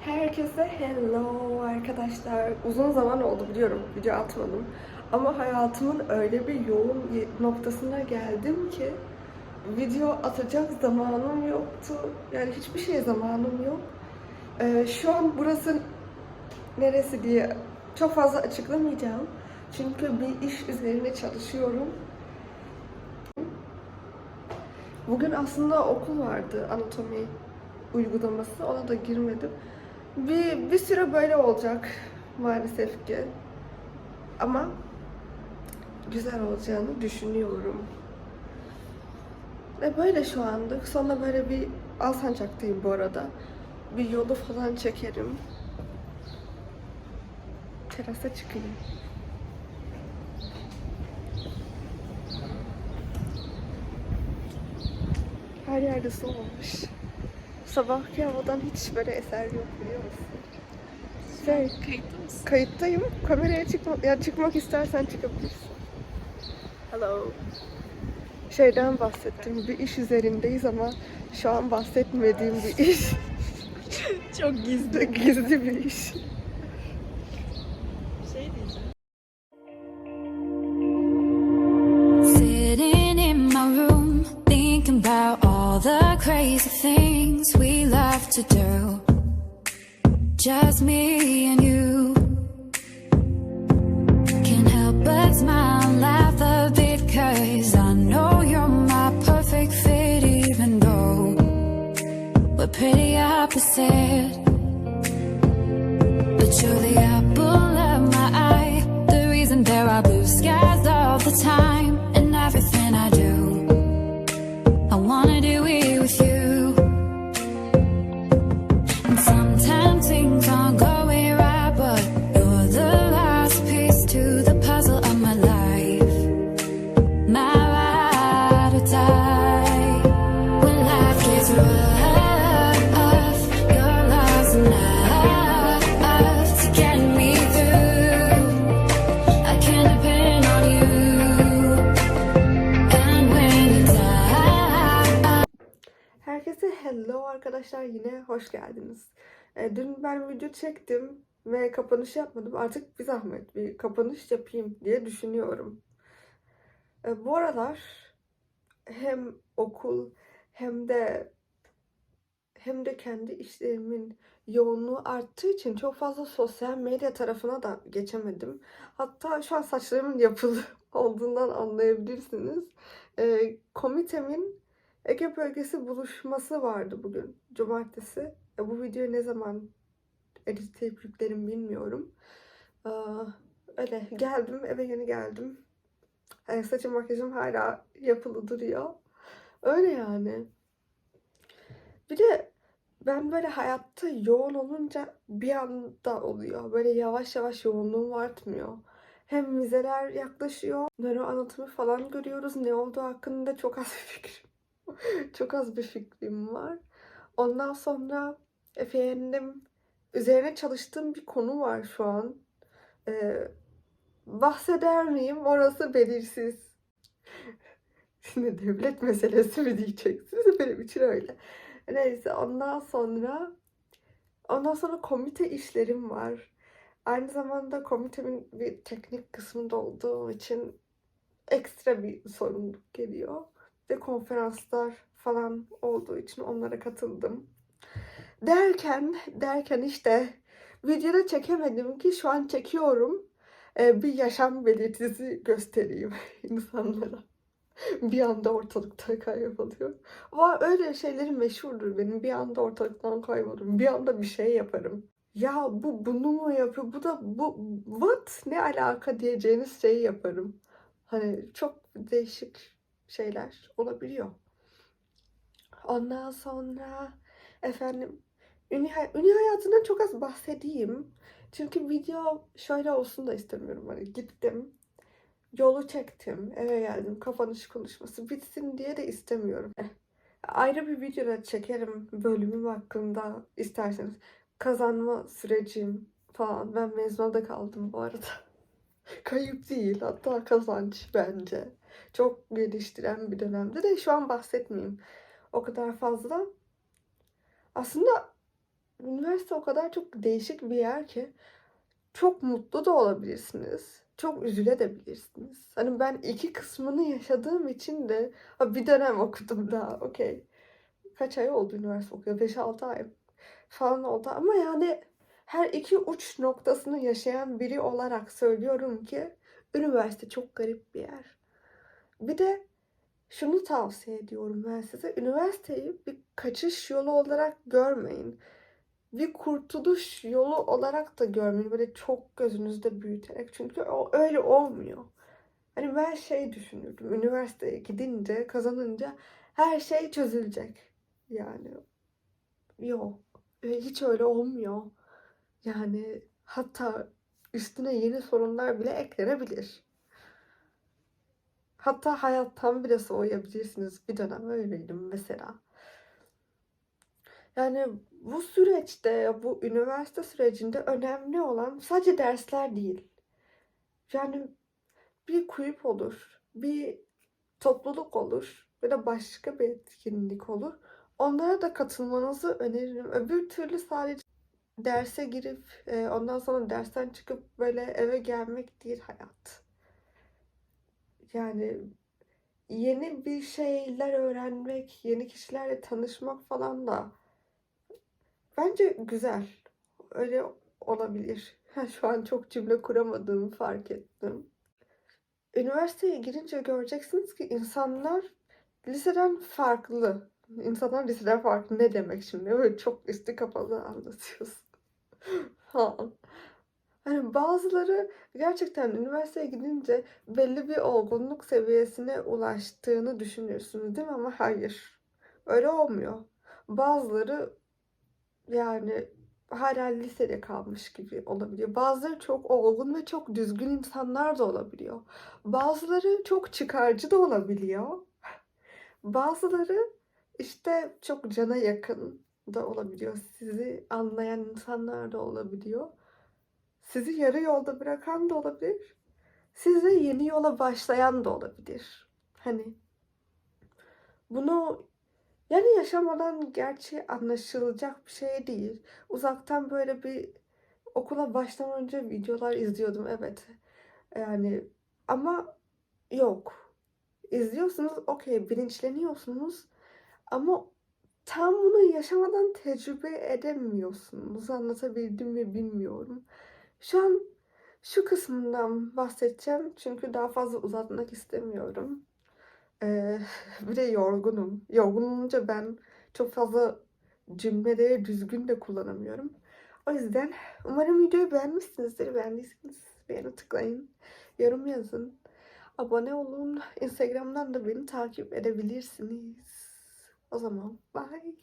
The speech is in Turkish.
Herkese hello arkadaşlar. Uzun zaman oldu biliyorum video atmadım. Ama hayatımın öyle bir yoğun noktasına geldim ki video atacak zamanım yoktu. Yani hiçbir şeye zamanım yok. Ee, şu an burası neresi diye çok fazla açıklamayacağım. Çünkü bir iş üzerine çalışıyorum. Bugün aslında okul vardı anatomi uygulaması. Ona da girmedim. Bir, bir süre böyle olacak maalesef ki. Ama güzel olacağını düşünüyorum. Ve böyle şu anlık. Sonra böyle bir Alsancak'tayım bu arada. Bir yolu falan çekerim. Terasa çıkayım. Her yerde su olmuş. Sabahki havadan hiç böyle eser yok biliyor musun? Şey, Kayıtta mısın? kayıttayım. Kameraya çıkma, ya çıkmak istersen çıkabilirsin. Hello. Şeyden bahsettim. Bir iş üzerindeyiz ama şu an bahsetmediğim bir iş. Çok gizli. Gizli bir iş. Şey diyeceğim. Sitting in my room, thinking about all the crazy things to do. Just me and you. Arkadaşlar yine hoş geldiniz. Ee, dün ben video çektim ve kapanış yapmadım. Artık bir zahmet bir kapanış yapayım diye düşünüyorum. Ee, bu aralar hem okul hem de hem de kendi işlerimin yoğunluğu arttığı için çok fazla sosyal medya tarafına da geçemedim. Hatta şu an saçlarımın yapılı olduğundan anlayabilirsiniz. Ee, komitemin Ege bölgesi buluşması vardı bugün. Cumartesi. E, bu videoyu ne zaman editleyip yüklerim bilmiyorum. Aa, öyle geldim. Eve yeni geldim. E, saçım makyajım hala yapılı duruyor. Öyle yani. Bir de ben böyle hayatta yoğun olunca bir anda oluyor. Böyle yavaş yavaş yoğunluğum artmıyor. Hem vizeler yaklaşıyor. Nöroanatomi falan görüyoruz. Ne olduğu hakkında çok az bir fikrim çok az bir fikrim var. Ondan sonra efendim üzerine çalıştığım bir konu var şu an. Ee, bahseder miyim? Orası belirsiz. Şimdi devlet meselesi mi diyeceksiniz? Benim için öyle. Neyse ondan sonra ondan sonra komite işlerim var. Aynı zamanda komitemin bir teknik kısmında olduğu için ekstra bir sorumluluk geliyor ve konferanslar falan olduğu için onlara katıldım. Derken, derken işte videoda çekemedim ki şu an çekiyorum. Ee, bir yaşam belirtisi göstereyim insanlara. Bir anda ortalıkta kayboluyor. Var öyle şeylerim meşhurdur benim. Bir anda ortalıktan kaybolurum. Bir anda bir şey yaparım. Ya bu bunu mu yapıyor? Bu da bu what? Ne alaka diyeceğiniz şeyi yaparım. Hani çok değişik şeyler olabiliyor. Ondan sonra efendim ünlü, hay- ünlü hayatından çok az bahsedeyim. Çünkü video şöyle olsun da istemiyorum. Hani gittim, yolu çektim, eve geldim, kapanış konuşması bitsin diye de istemiyorum. Eh, Ayrı bir videoda çekerim bölümüm hakkında isterseniz. Kazanma sürecim falan. Ben mezuna kaldım bu arada. Kayıp değil, hatta kazanç bence çok geliştiren bir dönemde de şu an bahsetmeyeyim o kadar fazla. Aslında üniversite o kadar çok değişik bir yer ki çok mutlu da olabilirsiniz. Çok üzülebilirsiniz. Hani ben iki kısmını yaşadığım için de bir dönem okudum daha okey. Kaç ay oldu üniversite okuyor? 5-6 ay falan oldu ama yani her iki uç noktasını yaşayan biri olarak söylüyorum ki üniversite çok garip bir yer. Bir de şunu tavsiye ediyorum ben size. Üniversiteyi bir kaçış yolu olarak görmeyin. Bir kurtuluş yolu olarak da görmeyin. Böyle çok gözünüzde büyüterek. Çünkü o öyle olmuyor. Hani ben şey düşünürdüm. Üniversiteye gidince, kazanınca her şey çözülecek. Yani yok. E, Hiç öyle olmuyor. Yani hatta üstüne yeni sorunlar bile eklenebilir. Hatta hayattan bile soğuyabilirsiniz. Bir dönem öyleydim mesela. Yani bu süreçte, bu üniversite sürecinde önemli olan sadece dersler değil. Yani bir kulüp olur, bir topluluk olur ya da başka bir etkinlik olur. Onlara da katılmanızı öneririm. Öbür türlü sadece derse girip e, ondan sonra dersten çıkıp böyle eve gelmek değil hayat. Yani yeni bir şeyler öğrenmek, yeni kişilerle tanışmak falan da bence güzel. Öyle olabilir. Şu an çok cümle kuramadığımı fark ettim. Üniversiteye girince göreceksiniz ki insanlar liseden farklı. İnsanlar liseden farklı ne demek şimdi? Böyle çok üstü kapalı anlatıyorsun. Hani bazıları gerçekten üniversiteye gidince belli bir olgunluk seviyesine ulaştığını düşünüyorsunuz değil mi? Ama hayır. Öyle olmuyor. Bazıları yani hala lisede kalmış gibi olabiliyor. Bazıları çok olgun ve çok düzgün insanlar da olabiliyor. Bazıları çok çıkarcı da olabiliyor. Bazıları işte çok cana yakın da olabiliyor. Sizi anlayan insanlar da olabiliyor. Sizi yarı yolda bırakan da olabilir. Size yeni yola başlayan da olabilir. Hani bunu yani yaşamadan gerçi anlaşılacak bir şey değil. Uzaktan böyle bir okula başlamadan önce videolar izliyordum evet. Yani ama yok. İzliyorsunuz okey bilinçleniyorsunuz ama tam bunu yaşamadan tecrübe edemiyorsunuz. Anlatabildim mi bilmiyorum. Şu an şu kısmından bahsedeceğim çünkü daha fazla uzatmak istemiyorum. Ee, bir de yorgunum. Yorgun olunca ben çok fazla cümleleri düzgün de kullanamıyorum. O yüzden umarım videoyu beğenmişsinizdir. Beğendiyseniz beğeni tıklayın. Yorum yazın. Abone olun. Instagram'dan da beni takip edebilirsiniz. O zaman bye.